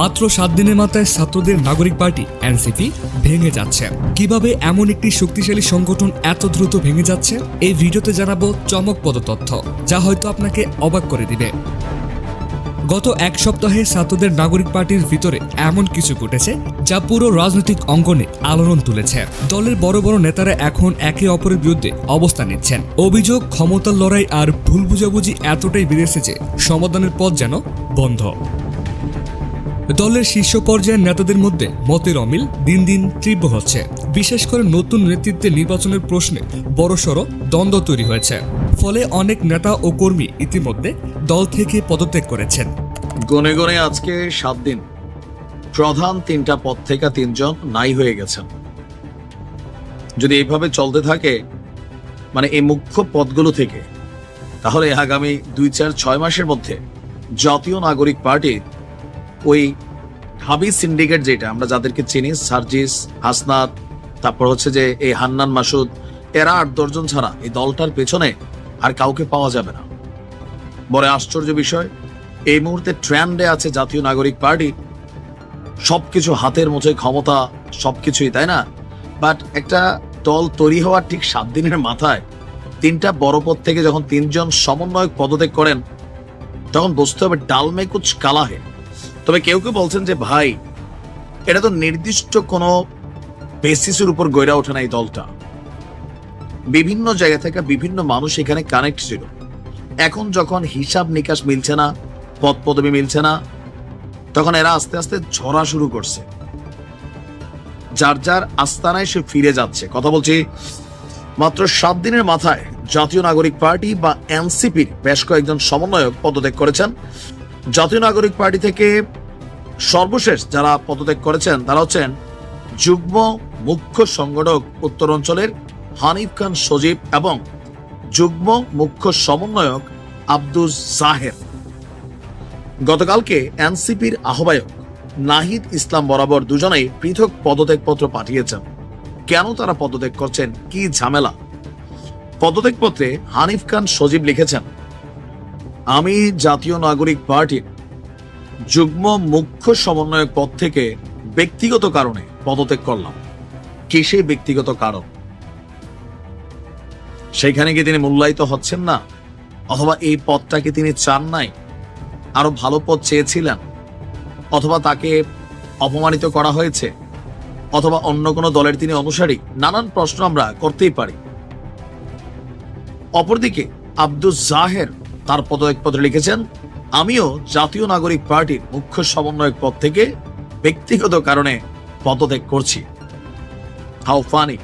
মাত্র সাত দিনের মাথায় ছাত্রদের নাগরিক পার্টি, এনসিপি, ভেঙে যাচ্ছে। কীভাবে এমন একটি শক্তিশালী সংগঠন এত দ্রুত ভেঙে যাচ্ছে? এই ভিডিওতে জানাব চমকপ্রদ তথ্য, যা হয়তো আপনাকে অবাক করে দিবে। গত এক সপ্তাহে ছাত্রদের নাগরিক পার্টির ভিতরে এমন কিছু ঘটেছে, যা পুরো রাজনৈতিক অঙ্গনে আলোড়ন তুলেছে। দলের বড় বড় নেতারা এখন একে অপরের বিরুদ্ধে অবস্থান নিচ্ছেন। অভিযোগ, ক্ষমতার লড়াই আর ভুল বুঝাবুঝি এতটাই বেড়েছে যে সমাধানের পথ যেন বন্ধ। দলের শীর্ষ পর্যায়ের নেতাদের মধ্যে মতের অমিল দিন দিন তীব্র হচ্ছে। বিশেষ করে নতুন নেতৃত্বে নির্বাচনের প্রশ্নে বড়সড় দ্বন্দ্ব তৈরি হয়েছে। ফলে অনেক নেতা ও কর্মী ইতিমধ্যে দল থেকে পদত্যাগ করেছেন। গনে গনে আজকে সাত দিন। প্রধান তিনটা পদ থেকে তিনজন নাই হয়ে গেছেন। যদি এইভাবে চলতে থাকে মানে এই মুখ্য পদগুলো থেকে, তাহলে আগামী দুই চার ছয় মাসের মধ্যে জাতীয় নাগরিক পার্টির ওই হাবি সিন্ডিকেট যেটা, আমরা যাদেরকে চিনি, সার্জিস, হাসনাত, তারপর হচ্ছে যে এই হান্নান মাসুদ, এরা আট দশজন ছাড়া এই দলটার পেছনে আর কাউকে পাওয়া যাবে না। বড় আশ্চর্য বিষয়, এই মুহূর্তে ট্রেন্ডে আছে জাতীয় নাগরিক পার্টি। সবকিছু হাতের মুঠোয় ক্ষমতা, সবকিছুই, তাই না? বাট একটা দল তৈরি হওয়ার ঠিক সাত দিনের মাথায় তিনটা বড় পদ থেকে যখন তিনজন সমন্বয়ক পদত্যাগ করেন, তখন বুঝতে হবে ডালমে কুচ কালা হে তবে কেউ কেউ বলছেন যে, ভাই, এটা তো নির্দিষ্ট কোনো বেসিসের উপর গড়ে ওঠে না এই দলটা। বিভিন্ন জায়গা থেকে বিভিন্ন মানুষ এখানে কানেক্ট ছিল। এখন যখন হিসাব নিকাশ মিলছে না, পদ পদবি মিলছে না, তখন এরা আস্তে আস্তে ঝরা শুরু করছে। যার যার আস্তানায় সে ফিরে যাচ্ছে। কথা বলছি, মাত্র সাত দিনের মাথায় জাতীয় নাগরিক পার্টি বা এনসিপির বেশ কয়েকজন সমন্বয়ক পদত্যাগ করেছেন। জাতীয় নাগরিক পার্টি থেকে সর্বশেষ যারা পদত্যাগ করেছেন, তারা হচ্ছেন যুগ্ম মুখ্য সংগঠক উত্তরাঞ্চলের হানিফ খান সজীব এবং যুগ্ম মুখ্য সমন্বয়ক আব্দুল জাহের। গতকালকে এনসিপির আহ্বায়ক নাহিদ ইসলাম বরাবর দুজনেই পৃথক পদত্যাগপত্র পাঠিয়েছেন। কেন তারা পদত্যাগ করছেন, কি ঝামেলা? পদত্যাগপত্রে হানিফ খান সজীব লিখেছেন আমি জাতীয় নাগরিক পার্টির যুগ্ম মুখ্য সমন্বয়ক পদ থেকে ব্যক্তিগত কারণে পদত্যাগ করলাম। কি সেই ব্যক্তিগত কারণ? সেখানে কি তিনি মূল্যায়িত হচ্ছেন না? অথবা এই পদটাকে তিনি চান নাই? আরও ভালো পদ চেয়েছিলেন? অথবা তাকে অপমানিত করা হয়েছে? অথবা অন্য কোনো দলের তিনি অনুসারী? নানান প্রশ্ন আমরা করতেই পারি। অপরদিকে আব্দুল জাহের তার পদত্যাগপত্রে লিখেছেন, আমিও জাতীয় নাগরিক পার্টির মুখ্য সমন্বয়ক পদ থেকে ব্যক্তিগত কারণে পদত্যাগ করছি। How funny.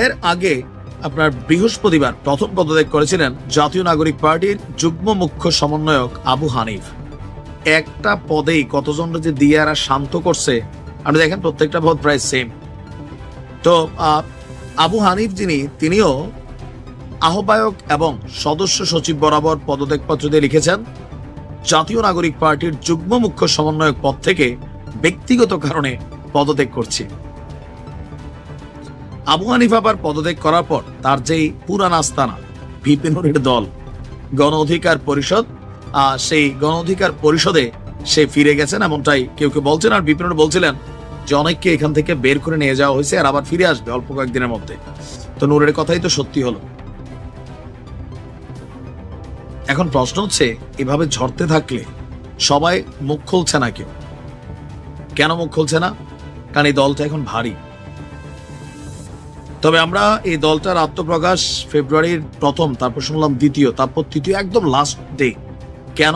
এর আগে আপনার বৃহস্পতিবার প্রথম পদত্যাগ করেছিলেন জাতীয় নাগরিক পার্টির যুগ্ম মুখ্য সমন্বয়ক আবু হানিফ। একটা পদেই কতজন যে দিয়ে আর শান্ত করছে, আপনি দেখেন প্রত্যেকটা পদ প্রায় সেম তো আবু হানিফ যিনি, তিনিও আহ্বায়ক এবং সদস্য সচিব বরাবর পদত্যাগপত্র দিয়ে লিখেছেন, জাতীয় নাগরিক পার্টির যুগ্ম মুখ্য সমন্বয়ক পদ থেকে ব্যক্তিগত কারণে পদত্যাগ করছি। আবু হানিফ আবার পদত্যাগ করার পর তার যেই পুরান আস্তানা, ভিপিনুরের দল, গণ অধিকার পরিষদ সেই গণ অধিকার পরিষদে সে ফিরে গেছেন এমনটাই কেউ কেউ বলছেন আর বিপিনুর বলছিলেন যে অনেককে এখান থেকে বের করে নিয়ে যাওয়া হয়েছে আর আবার ফিরে আসবে অল্প কয়েকদিনের মধ্যে। তো নূরের কথাই তো সত্যি হলো। এখন প্রশ্ন হচ্ছে, এভাবে ঝরতে থাকলে সবাই মুখ খুলছে না কেউ? কেন মুখ খুলছে না? কারণ এই দলটা এখন ভারী। তবে আমরা এই দলটার আত্মপ্রকাশ ফেব্রুয়ারির প্রথম, তারপর শুনলাম দ্বিতীয়, তারপর তৃতীয়, একদম লাস্ট ডে কেন?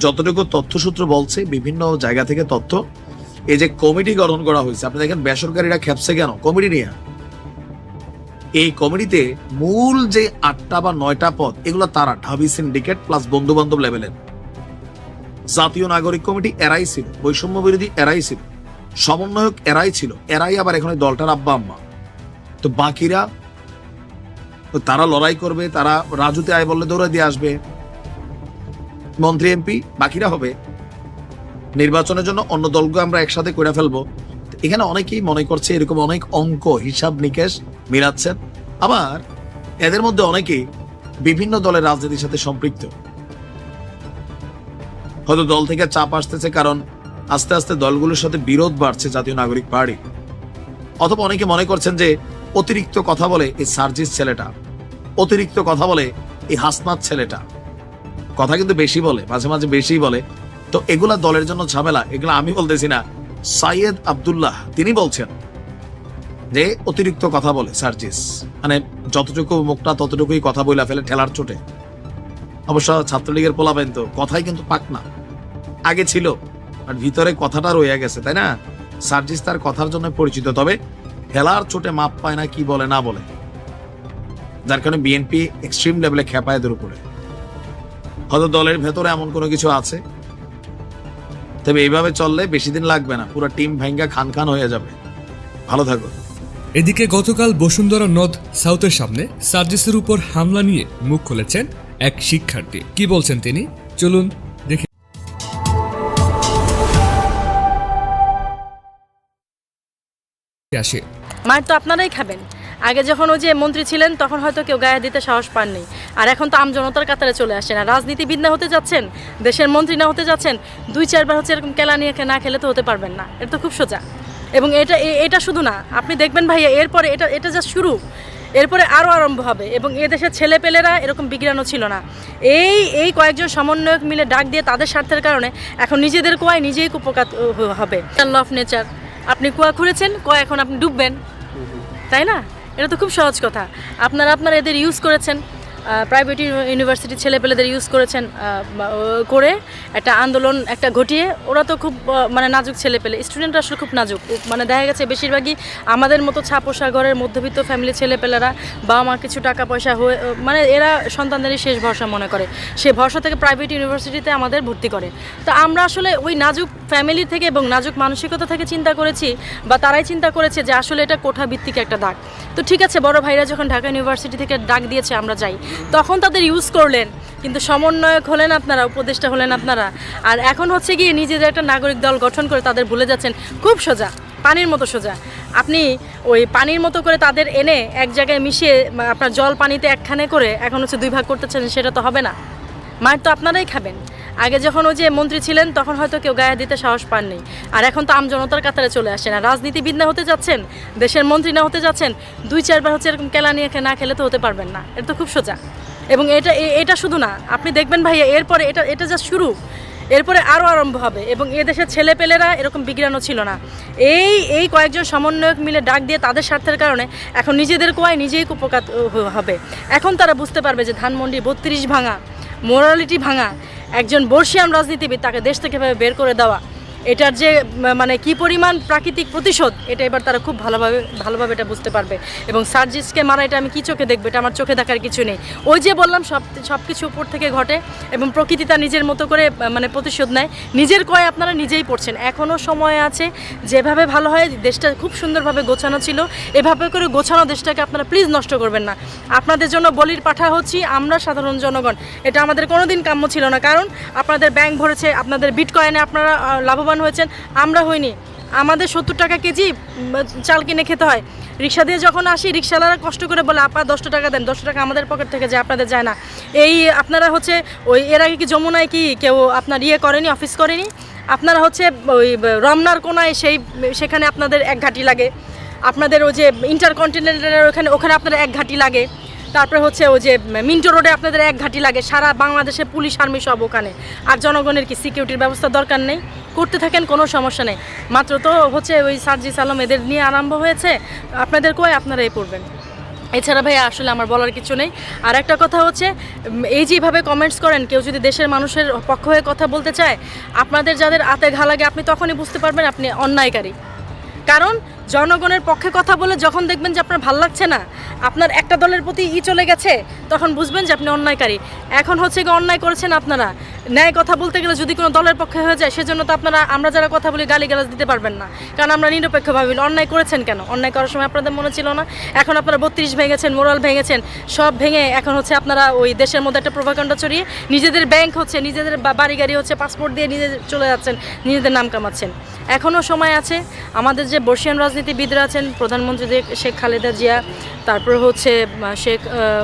যতটুকু তথ্যসূত্র বলছে, বিভিন্ন জায়গা থেকে তথ্য, এই যে কমিটি গঠন করা হয়েছে, আপনি দেখেন বেসরকারিরা খেপছে কেন? কমিটি নিয়ে। এই কমিটিতে মূল যে আটটা বা নয়টা পদ, এগুলো তারা, ঢাবি সিন্ডিকেট প্লাস বন্ধু বান্ধব লেভেলের জাতীয় নাগরিক কমিটি এরাই ছিল, বৈষম্য বিরোধী এরাই ছিল, সমন্বয়ক এরাই ছিল, এরাই আবার এখন দলটার আব্বা আম্মা। তো বাকিরা, তো তারা লড়াই করবে, তারা রাজুতে আয় বললে দৌড়ে দিয়ে আসবে। মন্ত্রী, এমপি, বাকিরা হবে। নির্বাচনের জন্য অন্য দলকে আমরা একসাথে করে ফেলব। এখানে অনেকেই মনে করছে এরকম অনেক অঙ্ক, হিসাব নিকেশ মিলাচ্ছেন আবার এদের মধ্যে অনেকেই বিভিন্ন দলের রাজনীতির সাথে সম্পৃক্ত। হয়তো দল থেকে চাপ আসতেছে কারণ আস্তে আস্তে দলগুলোর সাথে বিরোধ বাড়ছে জাতীয় নাগরিক পার্টি। অথবা অনেকে মনে করছেন যে অতিরিক্ত কথা বলে এই সার্জিস ছেলেটা, অতিরিক্ত কথা বলে এই হাসনাত ছেলেটা। কথা কিন্তু বেশি বলে, মাঝে মাঝে বেশি বলে। তো এগুলা দলের জন্য ঝামেলা, এগুলো আমি বলতেছি না। সাইয়েদ আব্দুল্লাহ, তিনি বলছেন যে অতিরিক্ত কথা বলে, সার্জিস। মানে যতটুকু মুখটা ততটুকুই কথা বইলা ফেলে ঠেলার চোটে অবশ্য ছাত্রলীগের পোলাবেন তো, কথাই কিন্তু পাক না। আগে ছিল, আর ভিতরে কথাটা রয়ে গেছে, তাই না? সার্জিস তার কথার জন্য পরিচিত, তবে ঠেলার চোটে মাপ পায় না কি বলে, না বলে। যার কারণে বিএনপি এক্সট্রিম লেভেলে খেপায় এদের উপরে। হয়তো দলের ভেতরে এমন কোনো কিছু আছে। তবে এইভাবে চললে বেশি দিন লাগবে না, পুরো টিম ভেঙ্গা খান খান হয়ে যাবে। ভালো থাকো। এদিকে গতকাল বসুন্ধরা নদ সাউথের সামনে সার্জিসের উপর হামলা নিয়ে মুখ খুলেছেন এক শিক্ষার্থী। কি বলছেন তিনি? চলুন দেখে। আসি। তো আপনারাই খাবেন। আগে যখন ওই যে মন্ত্রী ছিলেন, তখন হয়তো কেউ গায়ে দিতে সাহস পাননি। আর এখন তো আমজনতার কাতারে চলে আসেন আর রাজনীতিবিদ না হতে যাচ্ছেন, দেশের মন্ত্রী না হতে যাচ্ছেন, দুই, চারবার হচ্ছে এরকম কেলা নিয়ে না খেলে তো হতে পারবেন না। এটা তো খুব সোজা। এবং এটা এটা শুধু না, আপনি দেখবেন ভাইয়া, এরপরে এটা এটা যা শুরু। এরপরে আরও আরম্ভ হবে এবং এ দেশের ছেলেপেলেরা এরকম বিজ্ঞানও ছিল না। এই এই কয়েকজন সমন্বয়ক মিলে ডাক দিয়ে তাদের স্বার্থের কারণে এখন নিজেদের কোয়ায় নিজেই হ- হবে। ল অফ নেচার আপনি কুয়া খুঁড়েছেন, কুয়া এখন আপনি ডুববেন। তাই না? এটা তো খুব সহজ কথা। আপনারা আপনারা এদের ইউজ করেছেন। প্রাইভেট ইউনিভার্সিটি ছেলেপেলেদের ইউজ করেছেন করে একটা আন্দোলন একটা ঘটিয়ে। ওরা তো খুব মানে নাজুক ছেলেপেলে। স্টুডেন্টরা আসলে খুব নাজুক। মানে দেখা গেছে বেশিরভাগই আমাদের মতো ছাপোষা ঘরের মধ্যবিত্ত ফ্যামিলি ছেলেপেলেরা বাবা মা কিছু টাকা পয়সা হয়ে মানে এরা সন্তানদেরই শেষ ভরসা মনে করে। সে ভরসা থেকে প্রাইভেট ইউনিভার্সিটিতে আমাদের ভর্তি করে। তো আমরা আসলে ওই নাজুক ফ্যামিলি থেকে এবং নাজুক মানসিকতা থেকে চিন্তা করেছি বা তারাই চিন্তা করেছে যে আসলে এটা কোঠা ভিত্তিক একটা দাগ। তো ঠিক আছে, বড় ভাইরা যখন ঢাকা ইউনিভার্সিটি থেকে ডাক দিয়েছে, আমরা যাই। তখন তাদের ইউজ করলেন, কিন্তু সমন্বয়ক হলেন আপনারা, উপদেষ্টা হলেন আপনারা। আর এখন হচ্ছে গিয়ে নিজেদের একটা নাগরিক দল গঠন করে তাদের ভুলে যাচ্ছেন, খুব সোজা, পানির মতো সোজা। আপনি ওই পানির মতো করে তাদের এনে এক জায়গায় মিশিয়ে, আপনার জল পানিতে একখানে করে এখন হচ্ছে দুই ভাগ করতেছেন সেটা তো হবে না। মায়ের তো আপনারাই খাবেন। আগে যখন ওই যে মন্ত্রী ছিলেন, তখন হয়তো কেউ গায়ে দিতে সাহস পাননি। আর এখন তো আমজনতার কাতারে চলে আসেন। আর রাজনীতিবিদ না হতে যাচ্ছেন, দেশের মন্ত্রী না হতে যাচ্ছেন, দুই চারবার হচ্ছে এরকম কেলা নিয়ে না খেলে তো হতে পারবেন না। এটা তো খুব সোজা। এবং এটা এটা শুধু না, আপনি দেখবেন ভাইয়া, এরপরে এটা এটা যা শুরু, এরপরে আরও আরম্ভ হবে। এবং এ দেশের ছেলেপেলেরা এরকম বিজ্ঞানও ছিল না। এই এই কয়েকজন সমন্বয়ক মিলে ডাক দিয়ে তাদের স্বার্থের কারণে এখন নিজেদের কোয়ায় নিজেই হ- হবে। এখন তারা বুঝতে পারবে যে ধানমন্ডি বত্রিশ ভাঙা, মোরালিটি ভাঙা একজন বর্ষিয়ান রাজনীতিবিদ তাকে দেশ থেকে বের করে দেওয়া। এটার যে মানে কি পরিমাণ প্রাকৃতিক প্রতিশোধ এটা এবার তারা খুব ভালোভাবে ভালোভাবে এটা বুঝতে পারবে। এবং সার্জিসকে মারা এটা আমি কি চোখে দেখব এটা আমার চোখে দেখার কিছু নেই। ওই যে বললাম সব সব কিছু উপর থেকে ঘটে এবং প্রকৃতি তার নিজের মতো করে মানে প্রতিশোধ নেয়। নিজের কয় আপনারা নিজেই পড়ছেন। এখনও সময় আছে যেভাবে ভালো হয় দেশটা খুব সুন্দরভাবে গোছানো ছিল। এভাবে করে গোছানো দেশটাকে আপনারা প্লিজ নষ্ট করবেন না। আপনাদের জন্য বলির পাঠা হচ্ছি আমরা সাধারণ জনগণ। এটা আমাদের কোনোদিন কাম্য ছিল না। কারণ আপনাদের ব্যাংক ভরেছে আপনাদের বিট বিটকয়েনে আপনারা আহ, লাভবান হয়েছেন, আমরা হইনি। আমাদের সত্তর টাকা কেজি চাল কিনে খেতে হয়। রিক্সা দিয়ে যখন আসি, রিক্সাওয়ালারা কষ্ট করে বলে, আপা দশটা টাকা দেন। দশটা টাকা আমাদের পকেট থেকে যায়, আপনাদের যায় না। এই আপনারা হচ্ছে, ওই এর আগে কি যমুনায় কি কেউ আপনার ইয়ে করেনি, অফিস করেনি? আপনারা হচ্ছে, ওই, রমনার কোনায় সেই, সেখানে আপনাদের এক ঘাটি লাগে। আপনাদের ওই যে ইন্টারকন্টিনেন্টালের ওখানে ওখানে আপনাদের এক ঘাটি লাগে। তারপরে হচ্ছে ওই যে, মিন্টো রোডে আপনাদের এক ঘাটি লাগে। সারা বাংলাদেশে পুলিশ, আর্মি সব ওখানে। আর জনগণের কি সিকিউরিটির ব্যবস্থা দরকার নেই? করতে থাকেন, কোনো সমস্যা নেই। মাত্র তো হচ্ছে ওই সার্জিস আলম এদের নিয়ে আরম্ভ হয়েছে। আপনাদের কয় আপনারাই পড়বেন? এছাড়া ভাই আসলে আমার বলার কিছু নেই। আর একটা কথা হচ্ছে এই যেভাবে কমেন্টস করেন, কেউ যদি দেশের মানুষের পক্ষ হয়ে কথা বলতে চায়, আপনাদের যাদের আতে ঘা লাগে, আপনি তখনই বুঝতে পারবেন আপনি অন্যায়কারী। কারণ জনগণের পক্ষে কথা বলে যখন দেখবেন যে আপনার ভালো লাগছে না আপনার একটা দলের প্রতি ই চলে গেছে তখন বুঝবেন যে আপনি অন্যায়কারী। এখন হচ্ছে কি অন্যায় করেছেন আপনারা। ন্যায় কথা বলতে গেলে যদি কোনো দলের পক্ষে হয়ে যায় সেজন্য তো আপনারা আমরা যারা কথা বলি গালি গালাজ দিতে পারবেন না। কারণ আমরা নিরপেক্ষভাবে বলি, অন্যায় করেছেন কেন? অন্যায় করার সময় আপনাদের মনে ছিল না? এখন আপনারা বত্রিশ ভেঙেছেন মোরাল ভেঙেছেন সব ভেঙে এখন হচ্ছে আপনারা ওই দেশের মধ্যে একটা প্রভাকাণ্ড ছড়িয়ে নিজেদের ব্যাংক হচ্ছে নিজেদের বাড়ি গাড়ি হচ্ছে পাসপোর্ট দিয়ে নিজেদের চলে যাচ্ছেন নিজেদের নাম কামাচ্ছেন। এখনও সময় আছে আমাদের যে বর্ষিয়ান রাজনীতি রাজনীতিবিদরা আছেন প্রধানমন্ত্রী শেখ খালেদা জিয়া তারপর হচ্ছে শেখ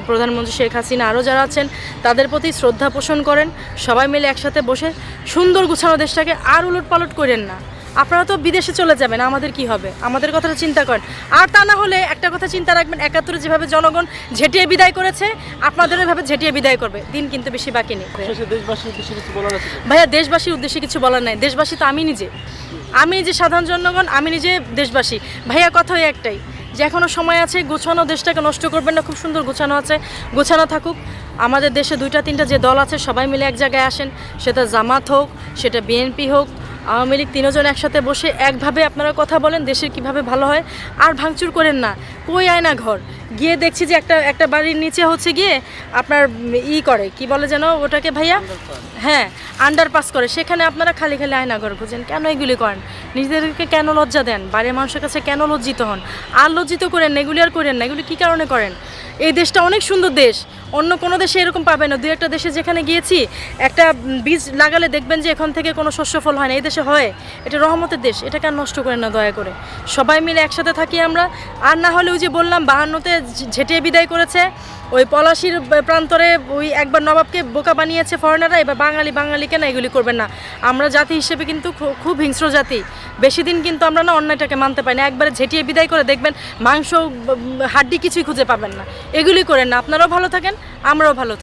প্রধানমন্ত্রী শেখ হাসিনা আরও যারা আছেন তাদের প্রতি শ্রদ্ধা পোষণ করেন সবাই মিলে একসাথে বসে সুন্দর গুছানো দেশটাকে আর উলট পালট করেন না। আপনারা তো বিদেশে চলে যাবেন আমাদের কি হবে? আমাদের কথাটা চিন্তা করেন। আর তা না হলে একটা কথা চিন্তা রাখবেন একাত্তরে যেভাবে জনগণ ঝেঁটিয়ে বিদায় করেছে আপনাদের এভাবে ঝেঁটিয়ে বিদায় করবে। দিন কিন্তু বেশি বাকি নেই? ভাইয়া দেশবাসীর উদ্দেশ্যে কিছু বলার নাই। দেশবাসী তো আমি নিজে। আমি নিজে সাধারণ জনগণ, আমি নিজে দেশবাসী। ভাইয়া, কথা একটাই, যে এখনও সময় আছে, গোছানো দেশটাকে নষ্ট করবেন না, খুব সুন্দর গোছানো আছে, গোছানো থাকুক। আমাদের দেশে দুইটা, তিনটা যে দল আছে, সবাই মিলে এক জায়গায় আসেন, সেটা জামাত হোক, সেটা বিএনপি হোক, আওয়ামী লীগ তিনজন একসাথে বসে একভাবে আপনারা কথা বলেন, দেশের কীভাবে ভালো হয়। আর ভাঙচুর করেন না, কই আয় না ঘর? গিয়ে দেখছি যে একটা একটা বাড়ির নিচে হচ্ছে গিয়ে আপনার ই করে কি বলে যেন ওটাকে ভাইয়া? হ্যাঁ আন্ডারপাস করে। সেখানে আপনারা খালি খালি আয়নাঘর খুঁজেন। কেন এগুলি করেন? নিজেদেরকে কেন লজ্জা দেন? বাইরের মানুষের কাছে কেন লজ্জিত হন? আর লজ্জিত করেন না এগুলি আর করেন না এগুলি কী কারণে করেন? এই দেশটা অনেক সুন্দর দেশ। অন্য কোনো দেশে এরকম পাবে না। দুই একটা দেশে যেখানে গিয়েছি একটা বীজ লাগালে দেখবেন যে এখান থেকে কোনো শস্য ফল হয় না। এই দেশে হয়। এটা রহমতের দেশ। এটাকে আর নষ্ট করেন না দয়া করে। সবাই মিলে একসাথে থাকি আমরা। আর না হলে ওই যে বললাম বাহান্নতে ঝেঁটিয়ে বিদায় করেছে, ওই পলাশির প্রান্তরে ওই একবার নবাবকে বোকা বানিয়েছে ফরেনাররা এবার বাঙালি বাঙালিকে না এগুলি করবেন না। আমরা জাতি হিসেবে কিন্তু খুব হিংস্র জাতি। বেশি দিন কিন্তু আমরা না অন্যায়টাকে মানতে পারি না। একবারে ঝেঁটিয়ে বিদায় করে দেখবেন মাংস হাড্ডি কিছুই খুঁজে পাবেন না। এগুলি করেন না। আপনারাও ভালো থাকেন, আমরাও ভালো